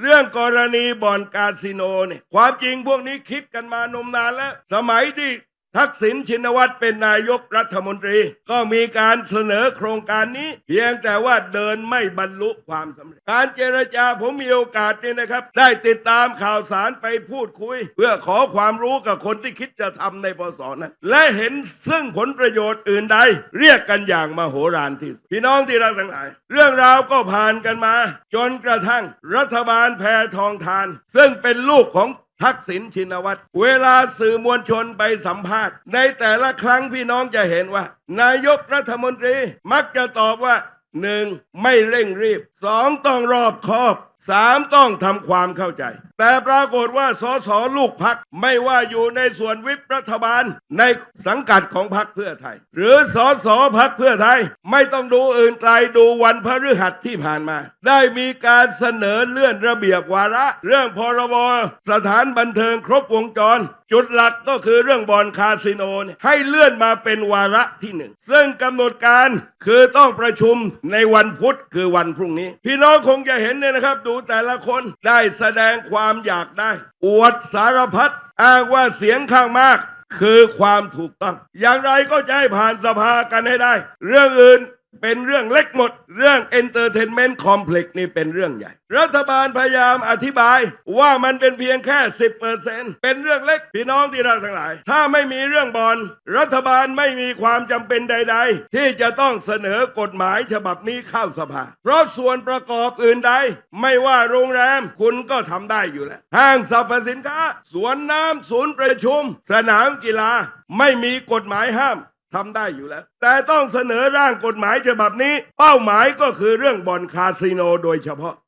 เรื่องกรณีบ่อนคาสิโนเนี่ยความจริงพวกนี้คิดกันมานมนานแล้ว สมัยที่ ทักษิณชินวัตรเป็นนายกรัฐมนตรี ก็มีการเสนอโครงการนี้ เพียงแต่ว่าเดินไม่บรรลุความสำเร็จ การเจรจาผมมีโอกาสเนี่ยนะครับ ได้ติดตามข่าวสารไปพูดคุย เพื่อขอความรู้กับคนที่คิดจะทำในปสนั้นและเห็นซึ่งผลประโยชน์อื่นใด เรียกกันอย่างมโหฬารที่พี่น้องที่รักทั้งหลาย เรื่องราวก็ผ่านกันมา จนกระทั่งรัฐบาลแพทองทาน ซึ่งเป็นลูกของ ทักษิณชินวัตรเวลาสื่อมวลชนไปสัมภาษณ์ ในแต่ละครั้งพี่น้องจะเห็นว่า นายกรัฐมนตรีมักจะตอบว่าหนึ่งไม่เร่งรีบสองต้องรอบคอบ สามต้องทำความเข้าใจ แต่ปรากฏว่าสสลูกพักไม่ว่าอยู่ในส่วนวิปรัฐบาลในสังกัดของพักเพื่อไทย หรือสสพักเพื่อไทย ไม่ต้องดูอื่นไกลดูวันพฤหัสที่ผ่านมา ได้มีการเสนอเลื่อนระเบียบวาระ เรื่องพรบสถานบันเทิงครบวงจร จุดหลักก็คือเรื่องบอลคาสิโนให้เลื่อนมาเป็นวาระที่หนึ่งซึ่งกำหนดการคือต้องประชุมในวันพุธคือวันพรุ่งนี้ พี่น้องคงจะเห็นเนี่ยนะครับดูแต่ละคนได้แสดงความอยากได้ อวดสารพัดอ้างว่าเสียงข้างมาก คือความถูกต้อง อย่างไรก็จะให้ผ่านสภากันให้ได้ เรื่องอื่น เป็นเรื่องเล็กหมด เรื่อง Entertainment Complex นี่เป็นเรื่องใหญ่ รัฐบาลพยายามอธิบายว่ามันเป็นเพียงแค่ 10%เป็นเรื่องเล็กพี่น้องที่รักทั้งหลาย ถ้าไม่มีเรื่องบอลรัฐบาลไม่มีความจำเป็นใด ๆ ที่จะต้องเสนอกฎหมายฉบับนี้เข้าสภา เพราะส่วนประกอบอื่นใด ไม่ว่าโรงแรมคุณก็ทำได้อยู่แล้วห้างสรรพสินค้า สวนน้ำศูนย์ประชุม สนามกีฬา ไม่มีกฎหมายห้าม ทำได้อยู่แล้ว แต่ต้องเสนอร่างกฎหมายฉบับนี้ เป้าหมายก็คือเรื่องบ่อนคาสิโนโดยเฉพาะ